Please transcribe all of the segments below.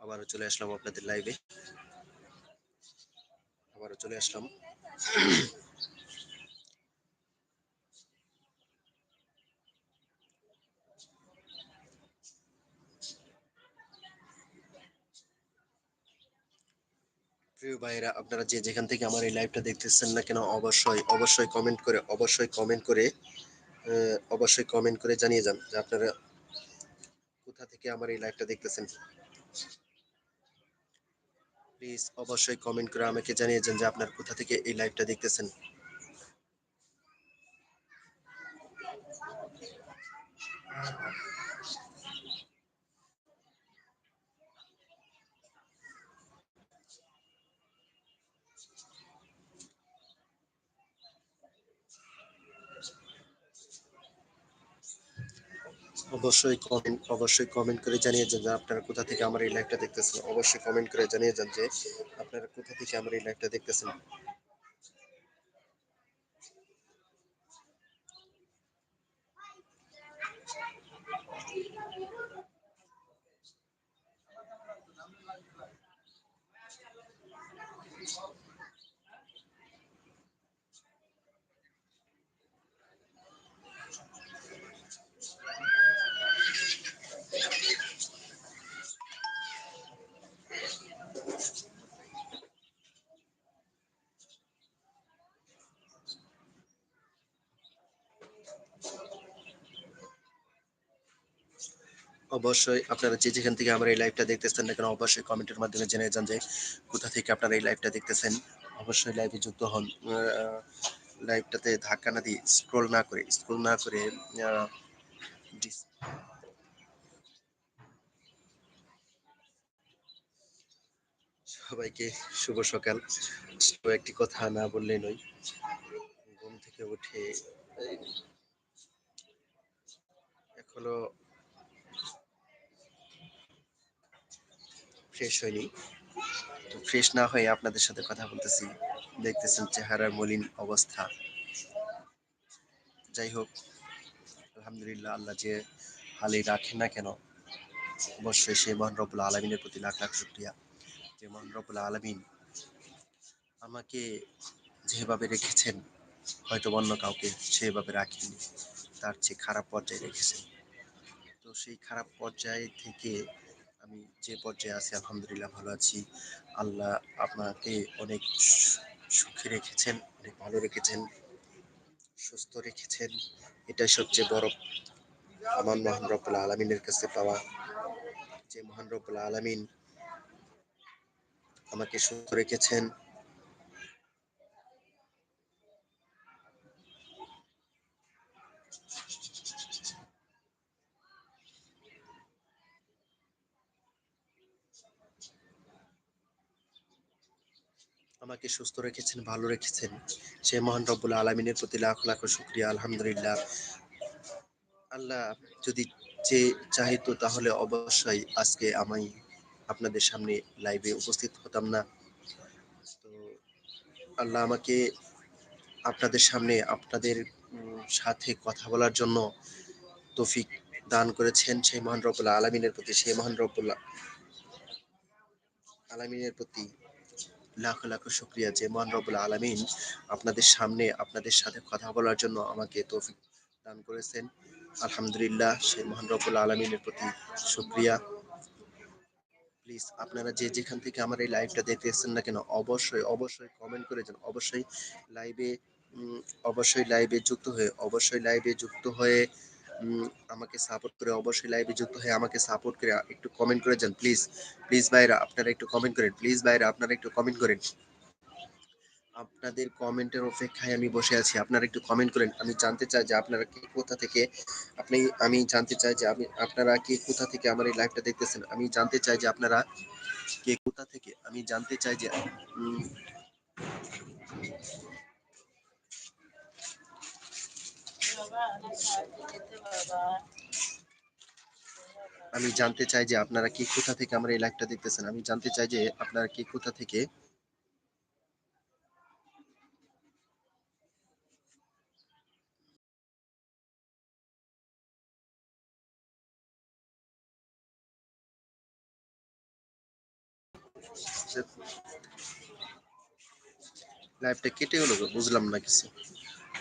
আবারও চলে আসলাম আপনাদের লাইভে আবারও চলে আসলাম। প্রিয় ভাইরা আপনারা যে যেখান থেকে আমার এই লাইভটা দেখতেছেন না কেন, অবশ্যই অবশ্যই কমেন্ট করে, অবশ্যই কমেন্ট করে অবশ্যই কমেন্ট করে জানিয়ে যান যে আপনারা কোথা থেকে আমার এই লাইভটা দেখতেছেন? প্লিজ অবশ্যই কমেন্ট করে আমাকে জানিয়ে যান যে আপনার কোথা থেকে এই লাইভটা দেখতেছেন। অবশ্যই কমেন্ট অবশ্যই কমেন্ট করে জানিয়ে যান যে আপনারা কোথা থেকে আমার এই লাইভটা দেখতেছেন। অবশ্যই কমেন্ট করে জানিয়ে যান যে আপনারা কোথা থেকে আমার এই লাইভটা দেখতেছেন। অবশ্যই আপনারা যে যেখান থেকে আমার এই লাইভটা দেখতেছেন না কেন, অবশ্যই কমেন্টের মাধ্যমে জেনে যান যে কোথা থেকে আপনারা এই লাইভটা দেখতেছেন। অবশ্যই লাইভে যুক্ত হন। লাইভটাতে ধাক্কা না দিয়ে স্ক্রল না করে স্ক্রল না করে সবাইকে শুভ সকাল। একটি কথা না বললে নয়, ঘুম থেকে উঠে, এখনও ফ্রেশ হয়নি। তো ফ্রেশ না হয়ে আপনাদের সাথে কথা বলতেছি, দেখতেছেন চেহারার মলিন অবস্থা। যাই হোক, আলহামদুলিল্লাহ আল্লাহ যে হালে রাখেন না কেন, অবশ্যই সেই মহান আলমিনের প্রতি লাখ লাখ শুক্রিয়া। যে মহান আলমিন আমাকে যেভাবে রেখেছেন, হয়তো অন্য কাউকে সেভাবে রাখিনি, তার চেয়ে খারাপ পর্যায়ে রেখেছেন। তো সেই খারাপ পর্যায়ে থেকে আমি যে পর্যায়ে আছি, আলহামদুলিল্লাহ ভালো আছি। আল্লাহ আপনাকে অনেক সুখী রেখেছেন, অনেক ভালো রেখেছেন, সুস্থ রেখেছেন। এটাই সবচেয়ে বড় আমার মহান রব্বুল আলমিনের কাছে পাওয়া যে মহান রব্বুল আলমিন আমাকে সুস্থ রেখেছেন। আমাকে সুস্থ রেখেছেন, ভালো রেখেছেন। সেই মহান রব্বুল আলমিনের প্রতি লাখ লাখ শুক্রিয়া, আলহামদুলিল্লাহ। আল্লাহ যদি যে চাইতো তাহলে অবশ্যই আজকে আমি আপনাদের সামনে লাইভে উপস্থিত হতাম না। তো আল্লাহ আমাকে আপনাদের সামনে আপনাদের সাথে কথা বলার জন্য তৌফিক দান করেছেন সেই মহান রব্বুল আলমিনের প্রতি, সেই মহান রব্বুল আলমিনের প্রতি। লাখ লাখ শুক্রিয়া যে মহান রব্বুল আলমিন আপনাদের সামনে, আপনাদের সাথে কথা বলার জন্য আমাকে তৌফিক দান করেছেন। আলহামদুলিল্লাহ সেই মহান রব্বুল আলমিনের প্রতি শুক্রিয়া। প্লিজ আপনারা যে যেখান থেকে আমার এই লাইভটা দেখতেছেন না কেন, অবশ্যই অবশ্যই কমেন্ট করে যান। অবশ্যই লাইভে অবশ্যই লাইভে যুক্ত হয়ে, অবশ্যই লাইভে যুক্ত হয়ে আমাকে সাপোর্ট করে অবশ্যই লাইভে যুক্ত হয়ে আমাকে সাপোর্ট করে একটু কমেন্ট করে যান প্লিজ প্লিজ ভাইরা, আপনারা একটু কমেন্ট করেন প্লিজ ভাইরা, আপনারা একটু কমেন্ট করেন। আপনাদের কমেন্টের অপেক্ষায় আমি বসে আছি, আপনারা একটু কমেন্ট করেন, আমি জানতে চাই যে আপনারা কে কোথা থেকে, আপনি, আমি জানতে চাই যে আমি, আপনারা কে কোথা থেকে আমার এই লাইভটা দেখতেছেন, আমি জানতে চাই যে আপনারা কে কোথা থেকে, আমি জানতে চাই যে আমি জানতে চাই যে আপনারা কি কোথা থেকে আমার এই লাইভটা দেখতেছেন? আমি জানতে চাই যে আপনারা কি কোথা থেকে? লাইভটা কেটে গেল বুঝলাম না কিছু।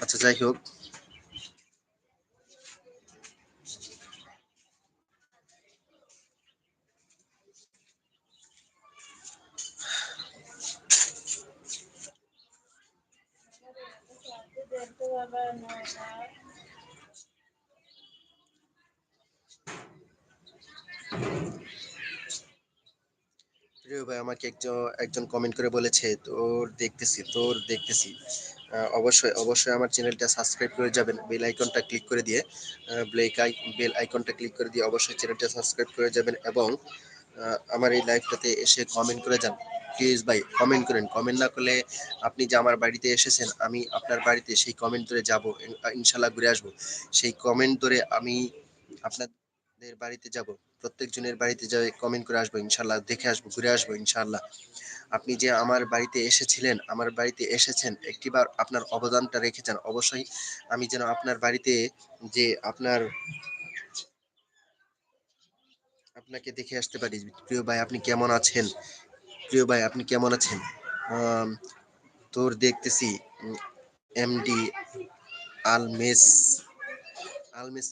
আচ্ছা যাই হোক। প্রিয় ভাই, আমাকে একজন একজন কমেন্ট করে বলেছে, তোর দেখতেছি তোর দেখতেছি। অবশ্যই অবশ্যই আমার চ্যানেলটা সাবস্ক্রাইব করে যাবেন বেল আইকনটা ক্লিক করে দিয়ে ব্লেক আই বেল আইকনটা ক্লিক করে দিয়ে অবশ্যই চ্যানেলটা সাবস্ক্রাইব করে যাবেন এবং আমার এই লাইভটাতে এসে কমেন্ট করে যান। প্লিজ ভাই কমেন্ট করেন। কমেন্ট না করলে আপনি যে আমার বাড়িতে এসেছেন, আমি আপনার বাড়িতে সেই কমেন্ট ধরে যাব ইনশাল্লাহ ঘুরে আসব। সেই কমেন্ট ধরে আমি আপনাদের বাড়িতে যাব, প্রত্যেকজনের বাড়িতে যাই কমেন্ট করে আসব, ইনশাল্লাহ দেখে আসব, ঘুরে আসব, ইনশাল্লাহ। আপনি যে আমার বাড়িতে এসেছিলেন, আমার বাড়িতে এসেছেন, একটিবার আপনার অবদানটা রেখেছেন অবশ্যই আমি যেন আপনার বাড়িতে যে আপনার আপনাকে দেখে আসতে পারি। প্রিয় ভাই, আপনি কেমন আছেন? প্রিয় ভাই, আপনি কেমন আছেন? তোর দেখতেছি এমডি আলমেস আলমেস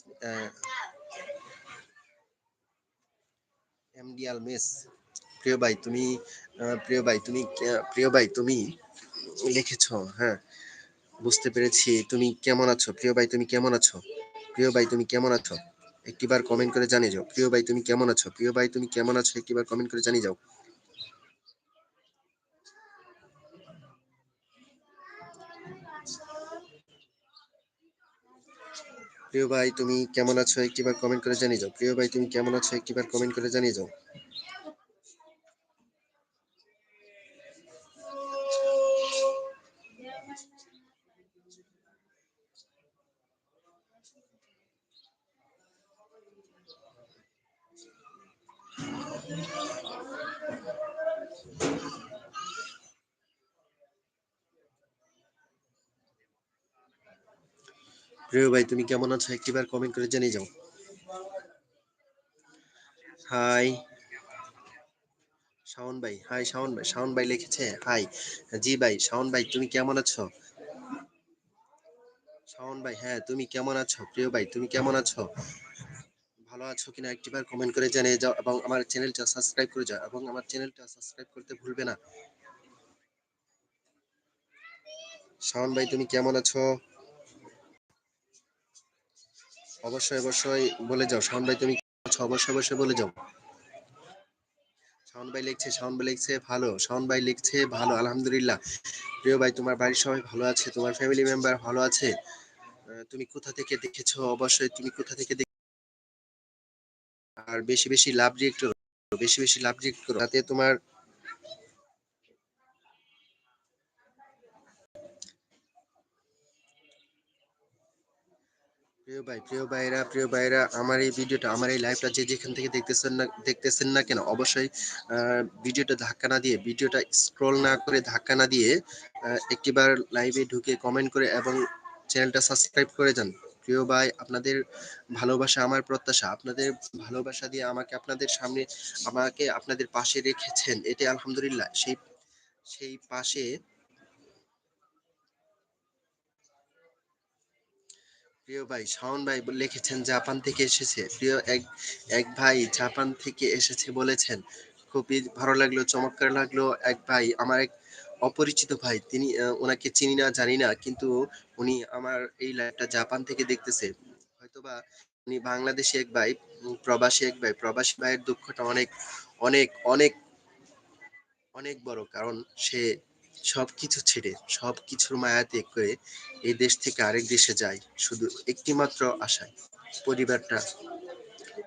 এমডি আলমেস। প্রিয় ভাই, তুমি প্রিয় ভাই, তুমি প্রিয় ভাই, তুমি লিখেছো হ্যাঁ বুঝতে পেরেছি। তুমি কেমন আছো? প্রিয় ভাই, তুমি কেমন আছো? প্রিয় ভাই, তুমি কেমন আছো? একটিবার কমেন্ট করে জানিয়ে যাও। প্রিয় ভাই, তুমি কেমন আছো? প্রিয় ভাই, তুমি কেমন আছো? একটিবার কমেন্ট করে জানিয়ে যাও। প্রিয় ভাই, তুমি কেমন আছো? একটিবার কমেন্ট করে জানিয়ে যাও। প্রিয় ভাই, তুমি কেমন আছো? একটিবার কমেন্ট করে জানিয়ে যাও। প্রিয় ভাই, তুমি কেমন আছো? একটিবার কমেন্ট করে জানিয়ে যাও। হাই শাওন ভাই হাই শাওন ভাই শাওন ভাই লিখেছে হাই জি ভাই, শাওন ভাই, তুমি কেমন আছো? শাওন ভাই হ্যাঁ তুমি কেমন আছো? প্রিয় ভাই, তুমি কেমন আছো? ভালো আছো কিনা একটিবার কমেন্ট করে জানিয়ে যাও এবং আমার চ্যানেলটা সাবস্ক্রাইব করে যাও এবং আমার চ্যানেলটা সাবস্ক্রাইব করতে ভুলবে না। শাওন ভাই, তুমি কেমন আছো? অবশ্যই অবশ্যই বলে যাও। শাওন ভাই, তুমি অবশ্যই অবশ্যই বলে যাও। শাওন ভাই লিখছে, শাওন ভাই লিখছে, ভালো। শাওন ভাই লিখছে, ভালো, আলহামদুলিল্লাহ। প্রিয় ভাই, তোমার বাড়ির সবাই ভালো আছে? তোমার ফ্যামিলি মেম্বার ভালো আছে? তুমি কোথা থেকে দেখেছ? অবশ্যই তুমি কোথা থেকে দেখ আর বেশি বেশি লাভ রিয়েক্ট করো বেশি বেশি লাভ রিয়েক্ট করো তাতে তোমার প্রিয় ভাই, প্রিয় ভাইরা প্রিয় ভাইরা, আমার এই ভিডিওটা, আমার এই লাইভটা যে যেখান থেকে দেখতেছেন না দেখতেছেন না কেন, অবশ্যই ভিডিওটা ধাক্কা না দিয়ে, ভিডিওটা স্ক্রল না করে ধাক্কা না দিয়ে একটিবার লাইভে ঢুকে কমেন্ট করে এবং চ্যানেলটা সাবস্ক্রাইব করে যান। প্রিয় ভাই, আপনাদের ভালোবাসা আমার প্রত্যাশা, আপনাদের ভালোবাসা দিয়ে আমাকে আপনাদের সামনে, আমাকে আপনাদের পাশে রেখেছেন, এটাই আলহামদুলিল্লাহ। সেই সেই পাশে প্রিয় ভাই, শাওন ভাই লিখেছেন, জাপান থেকে এসেছে। প্রিয় এক এক ভাই, জাপান থেকে এসেছে বলেছেন। খুবই ভালো লাগল, চমৎকার লাগল। এক ভাই, আমার এক অপরিচিত ভাই, তিনি ওনাকে চিনি না, জানি না, কিন্তু উনি আমার এই লাইভটা জাপান থেকে দেখতেছে। হয়তোবা উনি বাংলাদেশি এক ভাই প্রবাসী এক ভাই। প্রবাসী ভাইয়ের দুঃখটা অনেক অনেক অনেক অনেক বড়, কারণ সে সবকিছু ছেড়ে, সবকিছুর মায়া ত্যাগ করে এই দেশ থেকে আরেক দেশে যায় শুধু একটি মাত্র আশায়, পরিবারটা,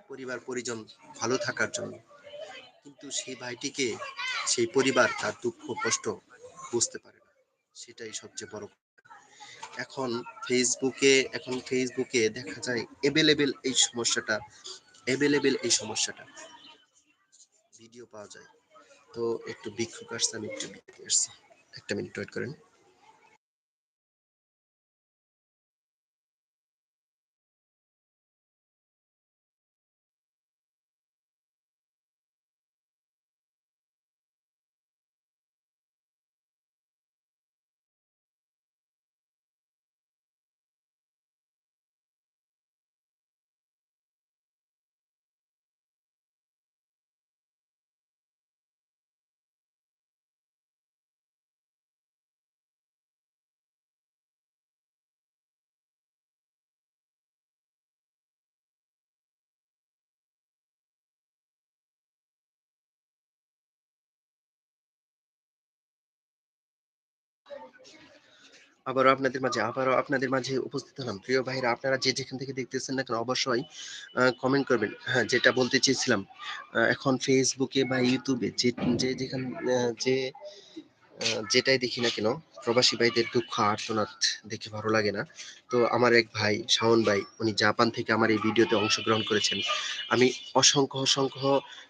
পরিবার পরিজন ভালো থাকার জন্য। কিন্তু সেই ভাইটিকে, সেই পরিবার তার দুঃখ, কষ্ট বুঝতে পারে না। সেটাই সবচেয়ে বড়। এখন ফেসবুকে এখন ফেসবুকে দেখা যায় এভেলেবেল এই সমস্যাটা এভেলেবেল এই সমস্যাটা। ভিডিও পাওয়া যায়। তো একটু বিক্ষোভ আসছে, আমি একটু বিক্ষোভ আসছি একটা মিনিট ওয়েট করেন। আবারও আপনাদের মাঝে আবারও আপনাদের মাঝে উপস্থিত হলাম। প্রিয় ভাইরা আপনারা যে যেখান থেকে দেখতেছেন না কেন অবশ্যই কমেন্ট করবেন। হ্যাঁ, যেটা বলতে চেয়েছিলাম এখন ফেসবুকে বা ইউটিউবে যে যেখান যে যেটাই দেখি না কেন প্রবাসী ভাইদের দুঃখ আর্তনাদ দেখে ভালো লাগে না। তো আমার এক ভাই শাওন ভাই উনি জাপান থেকে আমার এই ভিডিওতে অংশগ্রহণ করেছেন। আমি অসংখ্য, অসংখ্য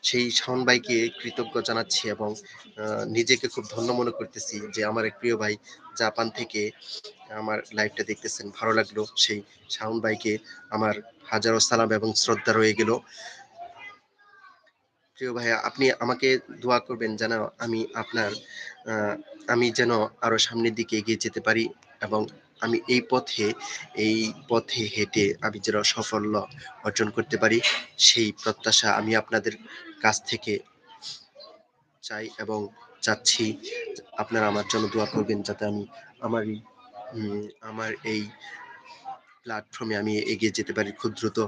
সেই শাওন ভাইকে কৃতজ্ঞ জানাচ্ছি এবং নিজেকে খুব ধন্য মনে করতেছি যে আমার এক প্রিয় ভাই জাপান থেকে আমার লাইভটা দেখতেছেন। ভালো লাগল সেই শাওন ভাইকে আমার হাজারো সালাম এবং শ্রদ্ধা রয়ে গেল। প্রিয় ভাইয়া, আপনি আমাকে দোয়া করবেন যেন আমি আপনার আমি যেন আরও সামনের দিকে এগিয়ে যেতে পারি এবং আমি এই পথে এই পথে হেঁটে আমি যেন সাফল্য অর্জন করতে পারি সেই প্রত্যাশা আমি আপনাদের কাছ থেকে চাই এবং চাচ্ছি আপনারা আমার জন্য দোয়া করবেন যাতে আমি আমার আমার এই প্ল্যাটফর্মে আমি এগিয়ে যেতে পারি খুব দ্রুত।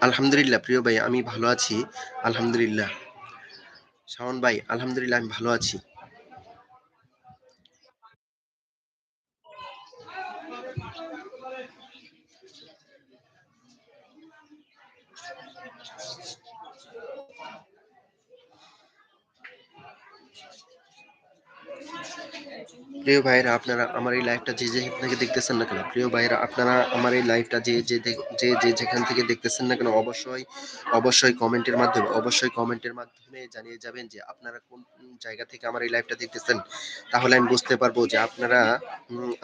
আলহামদুলিল্লাহ প্রিয় ভাই আমি ভালো আছি। আলহামদুলিল্লাহ। শাওন ভাই আলহামদুলিল্লাহ আমি ভালো আছি। প্রিয় ভাইরা আপনারা আমার এই লাইভটা যে যে থেকে দেখতেছেন না কেন, প্রিয় ভাইরা আপনারা আমার এই লাইভটা যে যে যে যেখান থেকে দেখতেছেন না কেন, অবশ্যই অবশ্যই কমেন্টের মাধ্যমে, অবশ্যই কমেন্টের মাধ্যমে জানিয়ে যাবেন যে আপনারা কোন জায়গা থেকে আমার এই লাইভটা দেখতেছেন। তাহলে আমি বুঝতে পারব যে আপনারা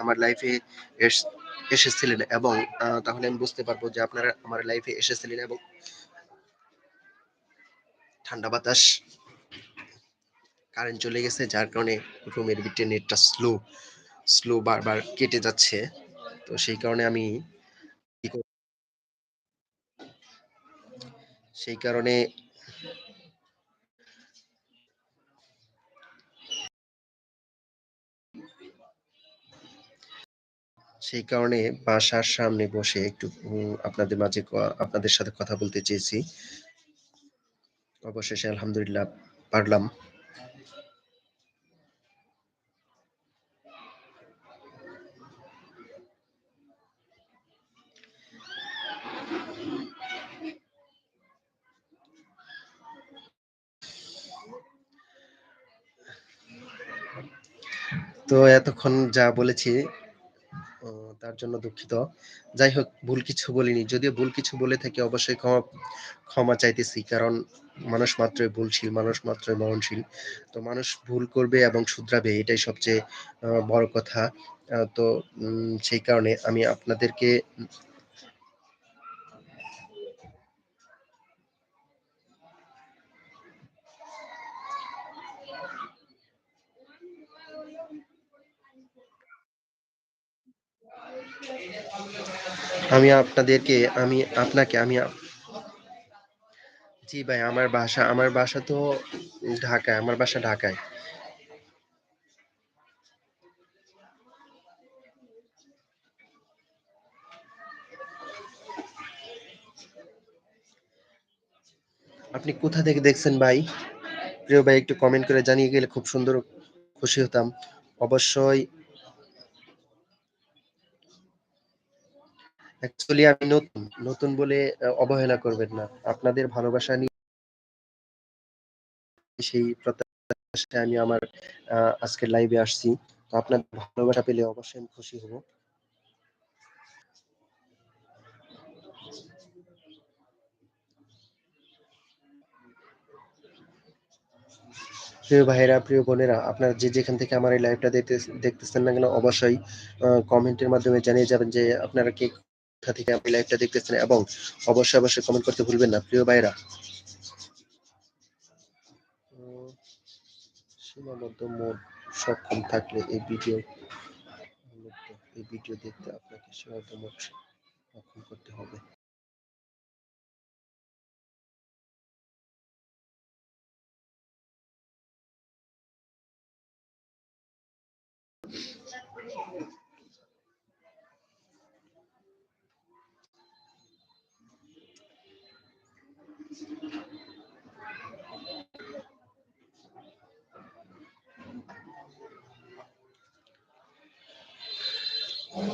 আমার লাইফে এসেছিলেন এবং তাহলে আমি বুঝতে পারব যে আপনারা আমার লাইফে এসেছিলেন এবং ঠান্ডা বাতাস কারেন্ট চলে গেছে, যার কারণে রুমের ভিতরে নেটটা স্লো স্লো বারবার কেটে যাচ্ছে। তো সেই কারণে আমি সেই কারণে সেই কারণে বাসার সামনে বসে একটু আপনাদের মাঝে আপনাদের সাথে কথা বলতে চেয়েছি। অবশেষে আলহামদুলিল্লাহ পারলাম। তো এতক্ষণ যা বলেছি তার জন্য দুঃখিত। যাই হোক, ভুল কিছু বলিনি। যদিও ভুল কিছু বলে থাকি, অবশ্যই ক্ষমা ক্ষমা চাইতেছি। কারণ মানুষ মাত্রই ভুলশীল, মানুষ মাত্রই মরণশীল। তো মানুষ ভুল করবে এবং শুধরাবে, এটাই সবচেয়ে বড় কথা। তো সেই কারণে আমি আপনাদেরকে আমি আপনাদেরকে, আমি আপনাকে, আমি জি ভাই, আমার বাসা আমার বাসা তো ঢাকায়, আমার বাসা ঢাকায়। আপনি কোথা থেকে দেখছেন ভাই? প্রিয় ভাই, একটু কমেন্ট করে জানিয়ে গেলে খুব সুন্দর খুশি হতাম। অবশ্যই অ্যাকচুয়ালি আমি নতুন নতুন বলে অবহেলা করবেন না। আপনাদের ভালোবাসা নিয়ে সেই প্রত্যাশায় আমি আমার আজকের লাইভে আসছি। তো আপনার ভালোবাসা পেলে অবশ্যই আমি খুশি হব। প্রিয় ভাইয়েরা, প্রিয় বোনেরা, আপনারা যে যেখান থেকে আমার এই লাইভটা দেখতে দেখতেছেন না কেন, অবশ্যই কমেন্টের মাধ্যমে জানিয়ে যাবেন যে আপনারা কে কোথা থেকে আপনি লাইভটা দেখতেছেন এবং অবশ্যই অবশ্যই কমেন্ট করতে ভুলবেন না, প্রিয় ভাইরা সীমাবদ্ধ মোড সক্ষম থাকলে এই ভিডিও এই ভিডিও দেখতে আপনাকে সীমাবদ্ধ মোড সক্ষম করতে হবে। প্রিয়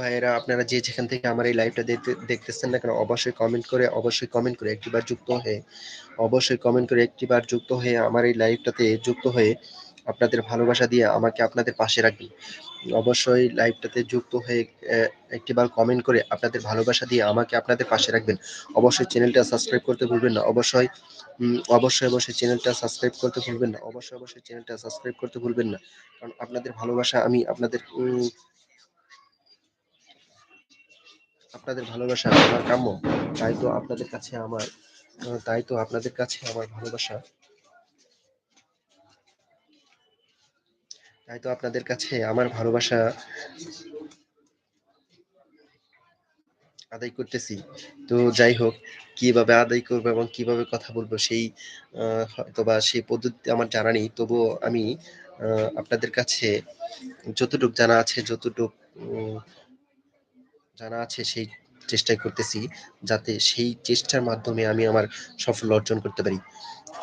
ভাইয়েরা, আপনারা যে যেখান থেকে আমার এই লাইভটা দেখতে, দেখতেছেন না কেন, অবশ্যই কমেন্ট করে, অবশ্যই কমেন্ট করে একটিবার যুক্ত হয়ে, অবশ্যই কমেন্ট করে একটিবার যুক্ত হয়ে আমার এই লাইভটাতে যুক্ত হয়ে আপনাদের ভালোবাসা দিয়ে আমাকে আপনাদের পাশে রাখবেন। অবশ্যই লাইভটাতে যুক্ত হয়ে একটিবার কমেন্ট করে আপনাদের ভালোবাসা দিয়ে আমাকে আপনাদের পাশে রাখবেন। অবশ্যই চ্যানেলটা সাবস্ক্রাইব করতে ভুলবেন না। অবশ্যই অবশ্যই অবশ্যই চ্যানেলটা সাবস্ক্রাইব করতে ভুলবেন না। অবশ্যই অবশ্যই চ্যানেলটা সাবস্ক্রাইব করতে ভুলবেন না। কারণ আপনাদের ভালোবাসা আমি আপনাদের আপনাদের ভালোবাসা আমার কাম্য। তাই তো আপনাদের কাছে আমার, তাই তো আপনাদের কাছে আমার ভালোবাসা। তাই তো আপনাদের কাছে আমার ভালোবাসা আদায় করতেছি। তো যাই হোক কীভাবে আদায় করব এবং কীভাবে কথা বলব সেই আহ, হয়তোবা সেই পদ্ধতি আমার জানা নেই। তবুও আমি আপনাদের কাছে যতটুক জানা আছে যতটুক জানা আছে সেই চেষ্টাই করতেছি যাতে সেই চেষ্টার মাধ্যমে আমি আমার সফল অর্জন করতে পারি।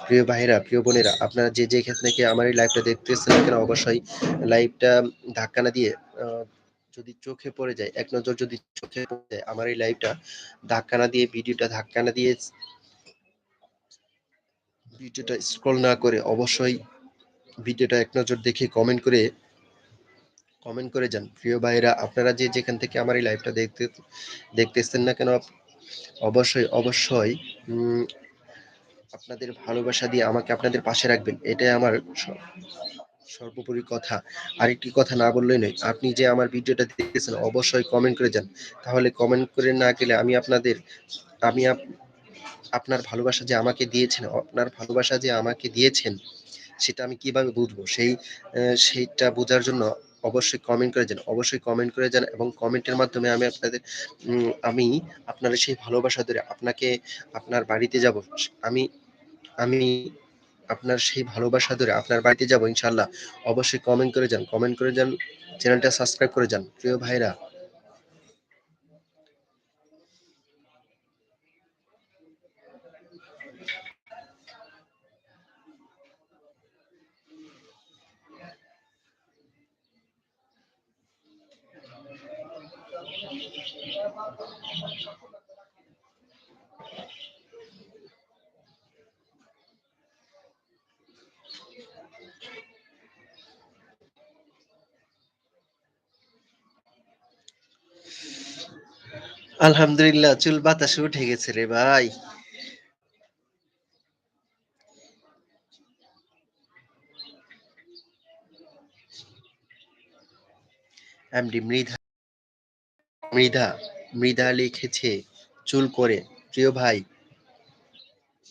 প্রিয় ভাইরা প্রিয় বোনেরা, আপনারা যে যে ক্ষেত্রে থেকে আমার এই লাইভটা দেখতেছেন কেন, অবশ্যই লাইভটা ধাক্কা না দিয়ে যদি চোখে পড়ে যায়, এক নজর যদি চোখে পড়ে যায়, আমার এই লাইভটা ধাক্কা না দিয়ে ভিডিওটা ধাক্কা না দিয়ে ভিডিওটা স্ক্রল না করে অবশ্যই ভিডিওটা এক নজর দেখে কমেন্ট করে কমেন্ট করে যান। প্রিয় ভাইরা আপনারা যে যেখান থেকে আমার এই লাইভটা দেখতে, দেখতেছেন না কেন অবশ্যই অবশ্যই আপনাদের ভালোবাসা দিয়ে আমাকে আপনাদের পাশে রাখবেন। এটাই আমার সর্বোপরি কথা। আরেকটি কথা না বললেই নয়, আপনি যে আমার ভিডিওটা দেখতেছেন, অবশ্যই কমেন্ট করে যান। তাহলে কমেন্ট করে না গেলে আমি আপনাদের, আমি আপ- আপনার ভালোবাসা যে আমাকে দিয়েছেন, আপনার ভালোবাসা যে আমাকে দিয়েছেন, সেটা আমি কীভাবে বুঝব? সেই সেইটা বোঝার জন্য অবশ্যই কমেন্ট করে যান, অবশ্যই কমেন্ট করে যান এবং কমেন্টের মাধ্যমে আমি আপনাদের আমি আপনার সেই ভালোবাসা ধরে আপনাকে, আপনার বাড়িতে যাব। আমি আমি আপনার সেই ভালোবাসা ধরে আপনার বাড়িতে যাব ইনশাল্লাহ অবশ্যই কমেন্ট করে যান কমেন্ট করে যান চ্যানেলটা সাবস্ক্রাইব করে যান, প্রিয় ভাইরা। আলহামদুলিল্লাহ চুল বাতাসে উঠে গেছে রে ভাই। এমডি মৃধা মৃধা মৃধা লিখেছে, চুল করে। প্রিয় ভাই,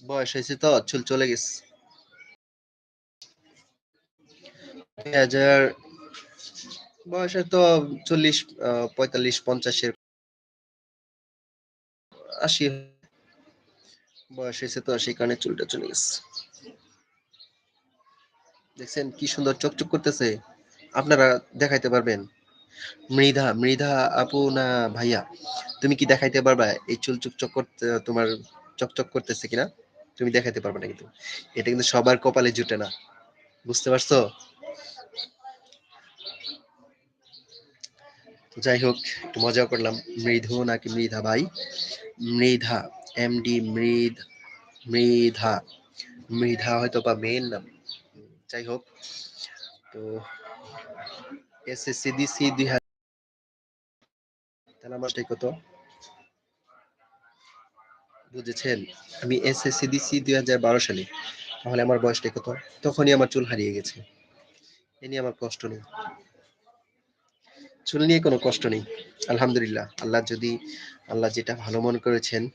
বয়স হয়েছে তো, চুল চলে গেছে। দুই হাজার, বয়সে তো চল্লিশ পঁয়তাল্লিশ, পঞ্চাশের আশি। বয়স হয়েছে তো, সেই কারণে চুলটা চলে গেছে। দেখছেন কি সুন্দর চকচক করতেছে। আপনারা দেখাইতে পারবেন। মৃধা মৃধা আপু না ভাইয়া? তুমি কি দেখাইতে পারবা? এই চুল চকচক করতে তোমার চকচক করতেছে কিনা? তুমি দেখাইতে পারবে না কিন্তু এটা কিন্তু সবার কপালে জুটে না। বুঝতে পারছ? যাই হোক, একটু মজা করলাম। মৃধু নাকি মৃধা ভাই? মৃধা এমডি মৃধ, মৃধা। মৃধা হয়তো বা মেয়ের নাম। যাই হোক, তো তাহলে আমার কত? বুঝেছেন? আমি দুই সালে। তাহলে আমার বয়সটা কত? তখনই আমার চুল হারিয়ে গেছে। এ নিয়ে আমার কষ্ট নেই। চুল নিয়ে কোনো কষ্ট নেই। আলহামদুলিল্লাহ। আল্লাহ যদি আল্লাহ যেটা ভালো মনে করেছেন,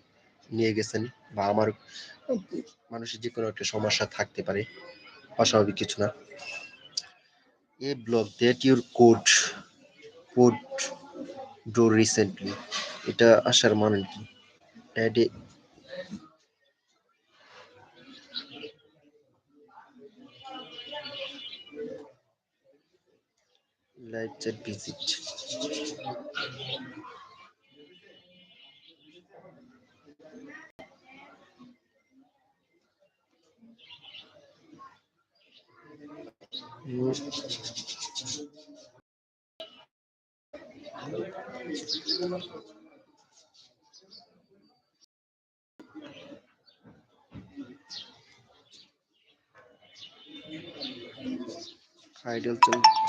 নিয়ে গেছেন বা আমার মানুষের যে কোনো একটা সমস্যা থাকতে পারে, অস্বাভাবিক কিছু না। A blog that your code code do recently এটা আসার মানে কি? Add a live chat visit ideal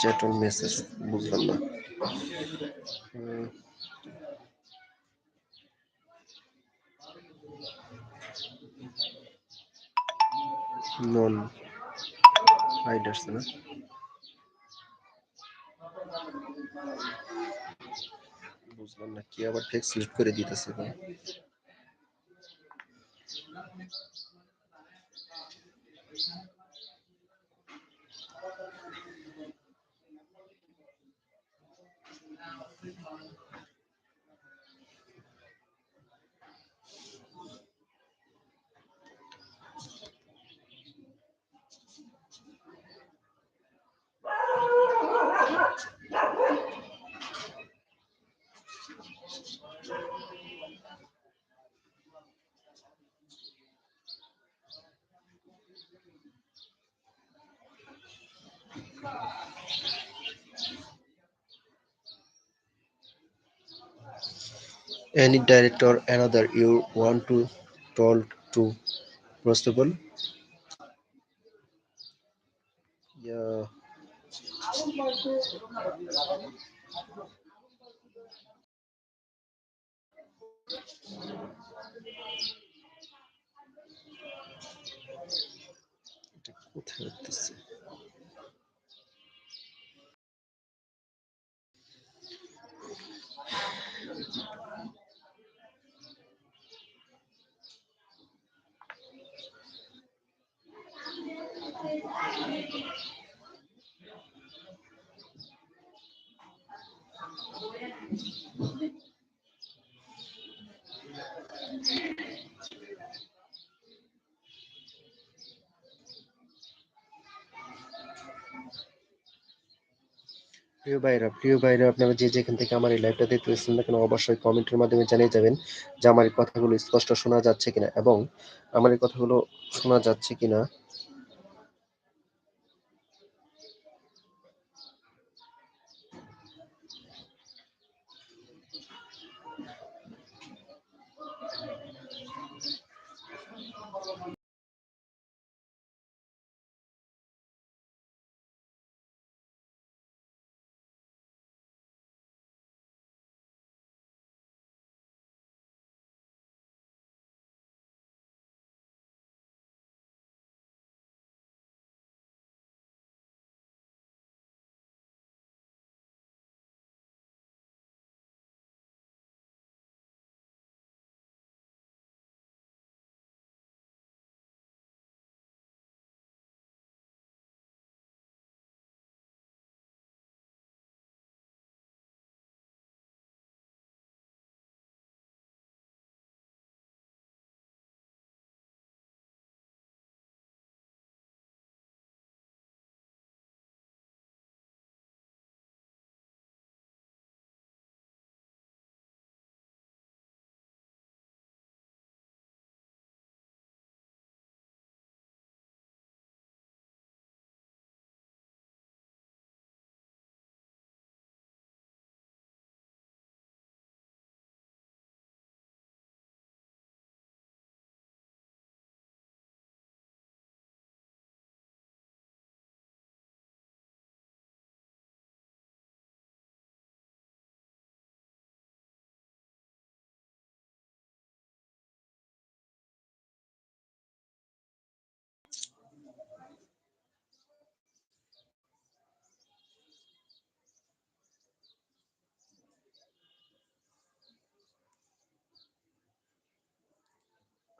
chat on message বুঝলাম না। নন হাইড আসছে না বুঝলাম না কি আবার ফেক সিলেক্ট করে দিতেছে ভাই any direct or another you want to told to possible yeah এটা কোথায় উঠতেছে প্রিয় ভাইরা প্রিয় ভাইরা, আপনারা যে যেখান থেকে আমার এই লাইভটা দেখতেছেন না কেন, অবশ্যই কমেন্টের মাধ্যমে জানিয়ে যাবেন যে আমার এই কথাগুলো স্পষ্ট শোনা যাচ্ছে কিনা এবং আমার এই কথাগুলো শোনা যাচ্ছে কিনা।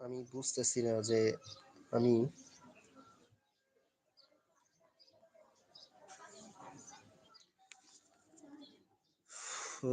আমি বুঝতেছি না যে আমি ও